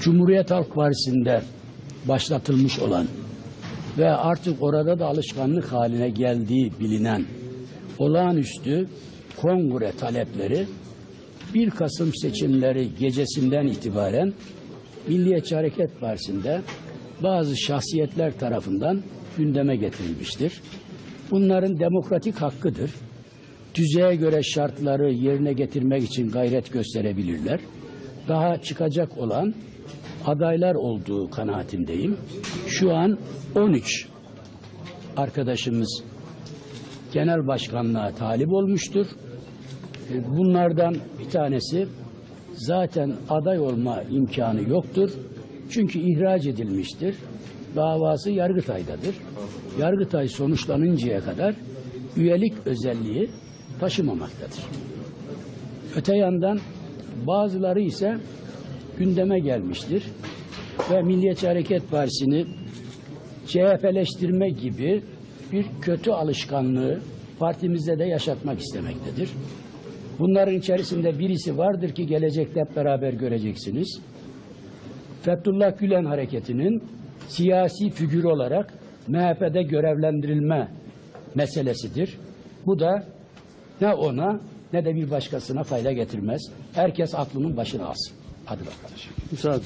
Cumhuriyet Halk Partisi'nde başlatılmış olan ve artık orada da alışkanlık haline geldiği bilinen olağanüstü kongre talepleri 1 Kasım seçimleri gecesinden itibaren Milliyetçi Hareket Partisi'nde bazı şahsiyetler tarafından gündeme getirilmiştir. Bunların demokratik hakkıdır. Düzeye göre şartları yerine getirmek için gayret gösterebilirler. Daha çıkacak olan adaylar olduğu kanaatindeyim. Şu an 13 arkadaşımız genel başkanlığa talip olmuştur. E, Bunlardan bir tanesi zaten aday olma imkanı yoktur. Çünkü ihraç edilmiştir. Davası Yargıtay'dadır. Yargıtay sonuçlanıncaya kadar üyelik özelliği taşımamaktadır. Öte yandan bazıları ise gündeme gelmiştir ve Milliyetçi Hareket Partisi'ni CHP'leştirme gibi bir kötü alışkanlığı partimizde de yaşatmak istemektedir. Bunların içerisinde birisi vardır ki gelecekte hep beraber göreceksiniz. Fethullah Gülen hareketinin siyasi figür olarak MHP'de görevlendirilme meselesidir. Bu da ne ona ne de bir başkasına fayda getirmez. Herkes aklının başına alsın. Hadi bakalım. Müsaade.